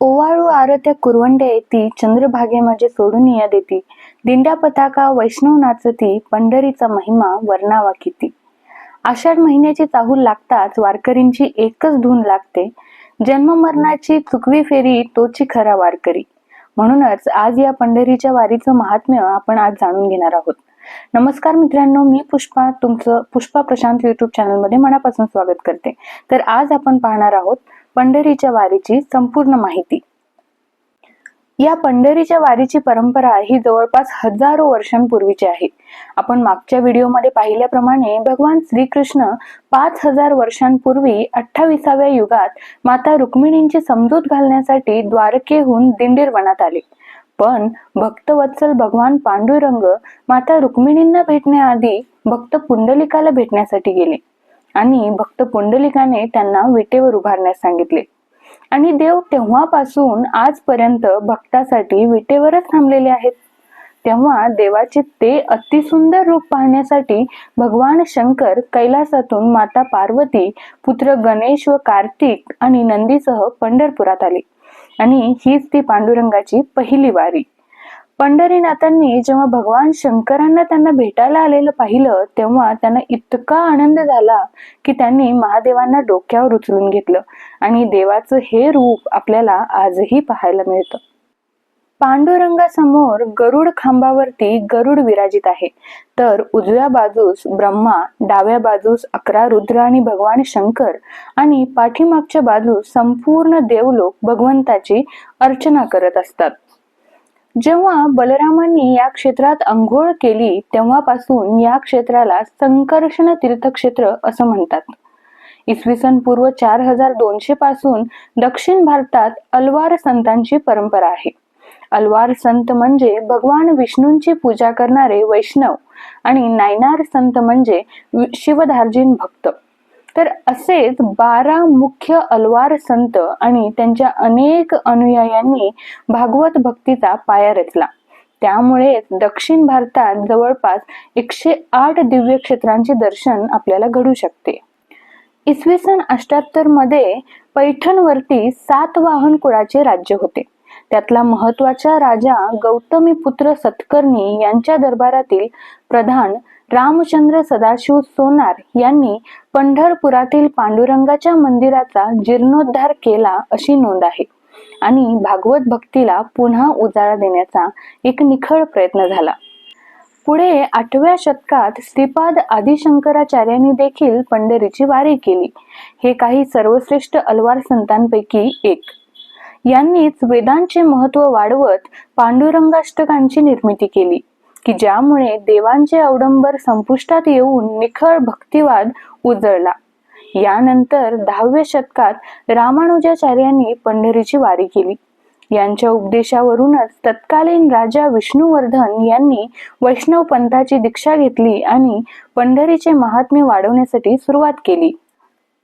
ओवाळू आरत्या कुरवंडे येती चंद्रभागे माझे सोडून या देती. दिंड्या पताका वैष्णव नाचती पंढरीचा महिमा वर्णावा किती आषाढ महिन्याची चाहूल लागताच वारकरींची एकच धून लागते. जन्म मरणाची चुकवी फेरी तोची खरा वारकरी. म्हणूनच आज या पंढरीच्या वारीचं महात्म्य आपण आज जाणून घेणार आहोत. नमस्कार मित्रांनो मी पुष्पा तुमचं पुष्पा प्रशांत युट्यूब चॅनलमध्ये मनापासून स्वागत करते. तर आज आपण पाहणार आहोत पंढरीच्या वारीची संपूर्ण माहिती. या पंढरीच्या वारीची परंपरा ही जवळपास हजारो वर्षांपूर्वीची आहे. आपण मागच्या व्हिडिओमध्ये पाहिल्याप्रमाणे भगवान श्रीकृष्ण पाच हजार वर्षांपूर्वी अठ्ठावीसाव्या युगात माता रुक्मिणींची समजूत घालण्यासाठी द्वारकेहून दिंडीर वनात आले. पण भक्तवत्सल भगवान पांडुरंग माता रुक्मिणींना भेटण्याआधी भक्त पुंडलिकाला भेटण्यासाठी गेले. आणि भक्त पुंडलिकाने त्यांना विटेवर उभारण्यास सांगितले. आणि देव तेव्हापासून आजपर्यंत भक्तासाठी विटेवरच थांबलेले आहेत. तेव्हा देवाचे ते अतिसुंदर रूप पाहण्यासाठी भगवान शंकर कैलासातून माता पार्वती पुत्र गणेश व कार्तिक आणि नंदीसह पंढरपुरात आले. आणि हीच ती पांडुरंगाची पहिली वारी. पंढरीनाथांनी जेव्हा भगवान शंकरांना त्यांना भेटायला आलेलं पाहिलं तेव्हा त्यांना इतका आनंद झाला की त्यांनी महादेवांना डोक्यावर उचलून घेतलं. आणि देवाचं हे रूप आपल्याला आजही पाहायला मिळतं. पांडुरंगासमोर गरुड खांबावरती गरुड विराजित आहे. तर उजव्या बाजूस ब्रह्मा डाव्या बाजूस अकरा रुद्र आणि भगवान शंकर आणि पाठीमागच्या बाजूस संपूर्ण देवलोक भगवंताची अर्चना करत असतात. जेव्हा बलरामांनी या क्षेत्रात अंघोळ केली तेव्हापासून या क्षेत्राला संकर्षण तीर्थक्षेत्र असं म्हणतात. इसवी सन पूर्व चार हजार दोनशे पासून दक्षिण भारतात अलवार संतांची परंपरा आहे. अलवार संत म्हणजे भगवान विष्णूंची पूजा करणारे वैष्णव आणि नायनार संत म्हणजे शिवधार्जीन भक्त. तर असेच बारा मुख्य अलवार संत आणि त्यांच्या अनेक अनुयायांनी भागवत भक्तीचा पाया रचला. त्यामुळे दक्षिण भारतात जवळपास एकशे आठ दिव्य क्षेत्रांचे दर्शन आपल्याला घडू शकते. इसवी सन अष्ट्याहत्तरमध्ये पैठणवरती सात वाहन कुळाचे राज्य होते. त्यातला महत्त्वाचा राजा गौतमी पुत्र सत्कर्णी यांच्या दरबारातील प्रधान रामचंद्र सदाशिव सोनार यांनी पंढरपुरातील पांडुरंगाच्या मंदिराचा जीर्णोद्धार केला अशी नोंद आहे. आणि भागवत भक्तीला पुन्हा उजाळा देण्याचा एक निखळ प्रयत्न झाला. पुढे आठव्या शतकात श्रीपाद आदिशंकराचार्यांनी देखील पंढरीची वारी केली. हे काही सर्वश्रेष्ठ अलवार संतांपैकी एक. यांनीच वेदांचे महत्त्व वाढवत पांडुरंगाष्टकांची निर्मिती केली. की ज्यामुळे देवांचे अवडंबर संपुष्टात येऊन निखळ भक्तिवाद उजळला. यानंतर दहाव्या शतकात रामानुजाचार्यांनी पंढरीची वारी केली. यांच्या उपदेशावरूनच तत्कालीन राजा विष्णुवर्धन यांनी वैष्णव पंथाची दीक्षा घेतली आणि पंढरीचे महात्म्य वाढवण्यासाठी सुरुवात केली.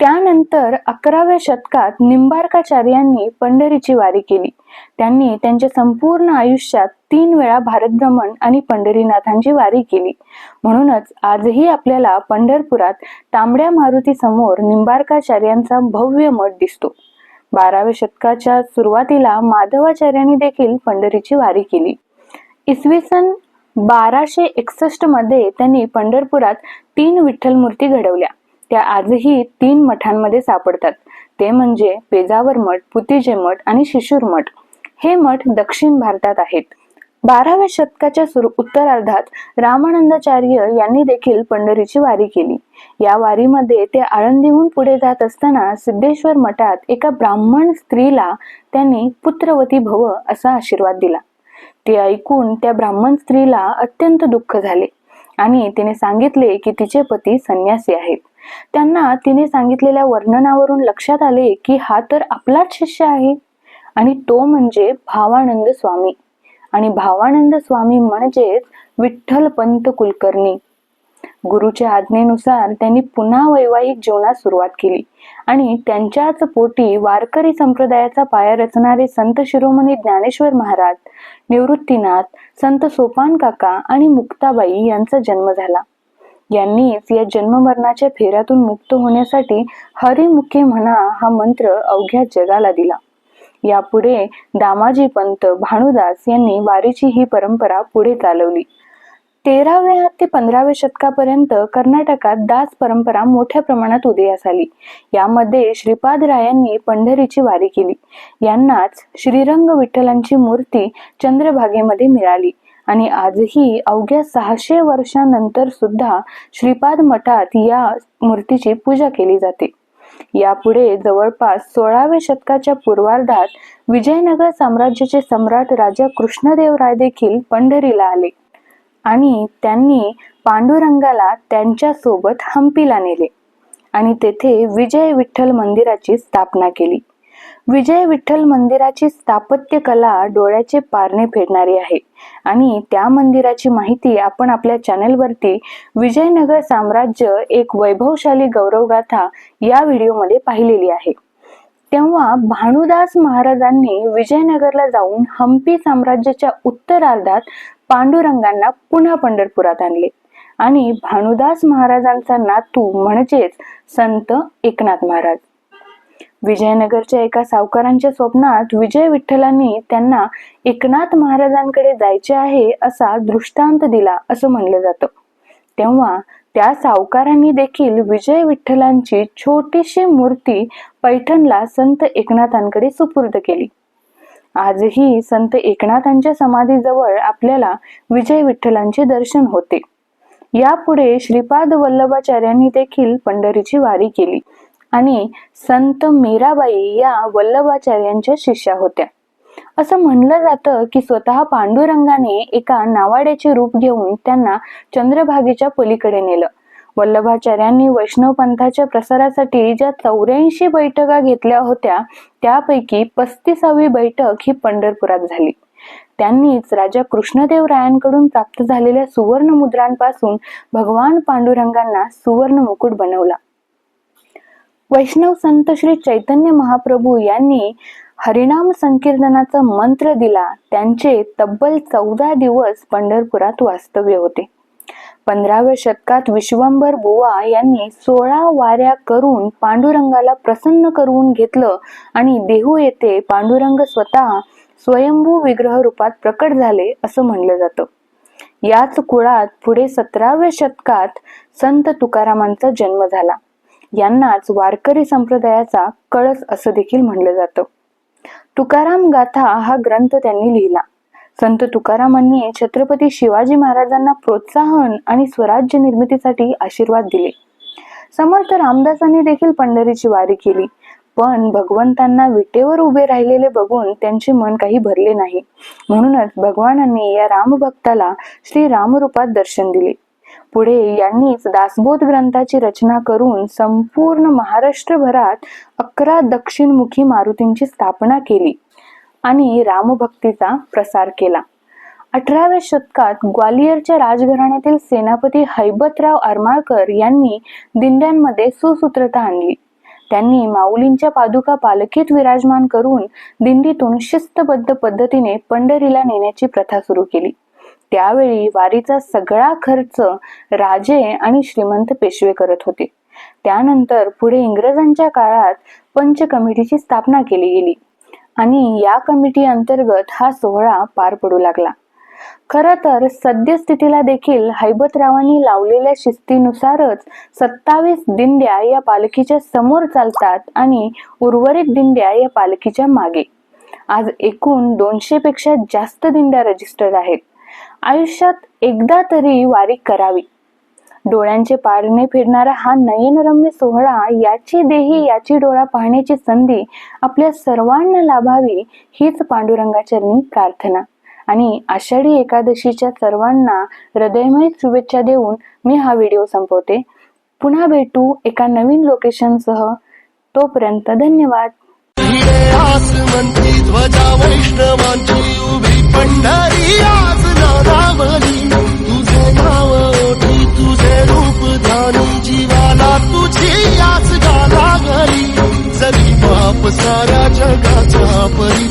त्यानंतर अकराव्या शतकात निंबार्काचार्यांनी पंढरीची वारी केली. त्यांनी त्यांच्या संपूर्ण आयुष्यात तीन वेळा भारत भ्रमण आणि पंढरीनाथांची वारी केली. म्हणूनच आजही आपल्याला पंढरपुरात तांबड्या मारुती समोर निंबार्काचार्यांचा भव्य मठ दिसतो. बाराव्या शतकाच्या सुरुवातीला माधवाचार्यांनी देखील पंढरीची वारी केली. इसवी सन बाराशे एकसष्टमध्ये त्यांनी पंढरपुरात तीन विठ्ठल मूर्ती घडवल्या. त्या आजही तीन मठांमध्ये सापडतात. ते म्हणजे पेजावर मठ पुतिजे मठ आणि शिशूर मठ. हे मठ दक्षिण भारतात आहेत. बाराव्या शतकाच्या उत्तरार्धात रामानंदाचार्य यांनी देखील पंढरीची वारी केली. या वारीमध्ये ते आळंदीहून पुढे जात असताना सिद्धेश्वर मठात एका ब्राह्मण स्त्रीला त्यांनी पुत्रवती भव असा आशीर्वाद दिला. ते ऐकून त्या ब्राह्मण स्त्रीला अत्यंत दुःख झाले. आणि तिने सांगितले की तिचे पती संन्यासी आहेत. त्यांना तिने सांगितलेल्या वर्णनावरून लक्षात आले की हा तर आपलाच शिष्य आहे. आणि तो म्हणजे भावानंद स्वामी. आणि भावानंद स्वामी म्हणजेच विठ्ठल पंत कुलकर्णी. गुरुच्या आज्ञेनुसार त्यांनी पुन्हा वैवाहिक जीवनास सुरुवात केली. आणि त्यांच्याच पोटी वारकरी संप्रदायाचा पाया रचणारे संत शिरोमणी ज्ञानेश्वर महाराज निवृत्तीनाथ संत सोपान काका आणि मुक्ताबाई यांचा जन्म झाला. यांनीच या जन्ममरणाच्या फेऱ्यातून मुक्त होण्यासाठी हरिमुखे म्हणा हा मंत्र अवघ्या जगाला दिला. यापुढे दामाजी पंत भानुदास यांनी वारीची ही परंपरा पुढे चालवली. तेराव्या ते पंधराव्या शतकापर्यंत कर्नाटकात दास परंपरा मोठ्या प्रमाणात उदयास आली. यामध्ये श्रीपाद रायांनी पंढरीची वारी केली. यांनाच श्रीरंग विठ्ठलांची मूर्ती चंद्रभागेमध्ये मिळाली. आणि आजही अवघ्या सहाशे वर्षानंतर सुद्धा श्रीपाद मठात या मूर्तीची पूजा केली जाते. यापुढे जवळपास सोळाव्या शतकाच्या पूर्वार्धात विजयनगर साम्राज्याचे सम्राट राजा कृष्णदेवराय देखील पंढरीला आले. आणि त्यांनी पांडुरंगाला त्यांच्यासोबत हम्पीला नेले. आणि तेथे विजय विठ्ठल मंदिराची स्थापना केली. विजय विठ्ठल मंदिराची स्थापत्य कला डोळ्याचे पारणे फेडणारी आहे. आणि त्या मंदिराची माहिती आपण आपल्या चॅनेलवरती विजयनगर साम्राज्य एक वैभवशाली गौरवगाथा या व्हिडिओमध्ये पाहिलेली आहे. तेव्हा भानुदास महाराजांनी विजयनगरला जाऊन हम्पी साम्राज्याच्या उत्तरार्धात पांडुरंगांना पुन्हा पंढरपुरात आणले. आणि भानुदास महाराजांचा नातू म्हणजेच संत एकनाथ महाराज. विजयनगरच्या एका सावकारांच्या स्वप्नात विजय विठ्ठलांनी त्यांना एकनाथ महाराजांकडे जायचे आहे असा दृष्टांत दिला असं म्हणलं जातं. तेव्हा त्या सावकारांनी देखील विजय विठ्ठलांची छोटीशी मूर्ती पैठणला संत एकनाथांकडे सुपूर्द केली. आजही संत एकनाथांच्या समाधीजवळ आपल्याला विजय विठ्ठलांचे दर्शन होते. यापुढे श्रीपाद वल्लभाचार्यांनी देखील पंढरीची वारी केली आणि संत मीराबाई या वल्लभाचार्यांच्या शिष्या होत्या. असं म्हणलं जातं की स्वतः पांडुरंगाने एका नावाड्याचे रूप घेऊन त्यांना चंद्रभागेच्या पलीकडे नेलं. वल्लभाचार्यांनी वैष्णव पंथाच्या प्रसारासाठी ज्या चौऱ्याऐंशी बैठका घेतल्या होत्या त्यापैकी पस्तीसावी बैठक ही पंढरपुरात झाली. त्यांनीच राजा कृष्णदेवरायांकडून प्राप्त झालेल्या सुवर्ण मुद्रांपासून भगवान पांडुरंगांना सुवर्ण मुकुट बनवला. वैष्णव संत श्री चैतन्य महाप्रभू यांनी हरिनाम संकीर्तनाचा मंत्र दिला त्यांचे तब्बल चौदा दिवस पंढरपुरात वास्तव्य होते. पंधराव्या शतकात विश्वंभर बुवा यांनी सोळा वाऱ्या करून पांडुरंगाला प्रसन्न करून घेतलं आणि देहू येथे पांडुरंग स्वतः स्वयंभू विग्रह रूपात प्रकट झाले असं म्हणलं जातं. याच कुळात पुढे सतराव्या शतकात संत तुकारामांचा जन्म झाला. यांनाच वारकरी संप्रदायाचा कळस असं देखील म्हणलं जातं. तुकाराम गाथा हा ग्रंथ त्यांनी लिहिला. संत तुकारामांनी छत्रपती शिवाजी महाराजांना प्रोत्साहन आणि स्वराज्य निर्मितीसाठी आशीर्वाद दिले. समर्थ रामदासांनी देखील पंढरीची वारी केली. पण भगवंतांना विटेवर उभे राहिलेले बघून त्यांचे मन काही भरले नाही. म्हणूनच भगवानांनी या रामभक्ताला श्री रामरूपात दर्शन दिले. पुढे यांनीच दासबोध ग्रंथाची रचना करून संपूर्ण महाराष्ट्रभरात अकरा दक्षिणमुखी मारुतींची स्थापना केली आणि रामभक्तीचा प्रसार केला. अठराव्या शतकात ग्वालियरच्या राजघराण्यातील सेनापती हैबतराव आरमाळकर यांनी दिंड्यांमध्ये सुसूत्रता आणली. त्यांनी माऊलींच्या पादुका पालखीत विराजमान करून दिंडीतून शिस्तबद्ध पद्धतीने पंढरीला नेण्याची प्रथा सुरू केली. त्यावेळी वारीचा सगळा खर्च राजे आणि श्रीमंत पेशवे करत होते. त्यानंतर पुढे इंग्रजांच्या काळात पंच कमिटीची स्थापना केली गेली आणि या कमिटी अंतर्गत हा सोहळा पार पडू लागला. खर तर सद्यस्थितीला देखील हैबतरावांनी लावलेल्या शिस्तीनुसारच सत्तावीस दिंड्या या पालखीच्या समोर चालतात आणि उर्वरित दिंड्या या पालखीच्या मागे. आज एकूण दोनशे पेक्षा जास्त दिंड्या रजिस्टर्ड आहेत. आयुष्यात एकदा तरी वारी करावी. डोळ्यांचे पारणे फिरणारा हा नयनरम्य सोहळा याची देही याची डोळा पाहण्याची संधी आपल्या सर्वांना लाभावी हीच पांडुरंगाचरणी प्रार्थना. आणि आषाढी एकादशीच्या सर्वांना हृदयमय शुभेच्छा देऊन मी हा व्हिडिओ संपवते. पुन्हा भेटू एका नवीन लोकेशनसह. तोपर्यंत धन्यवाद. ध्वजा वैष्णवांची उभी पंढरी आज तुझे नाव ओठी तुझे रूप ध्यानी जीवाला तुझी याच गाला घरी जरी बाप साऱ्या जगाचा परी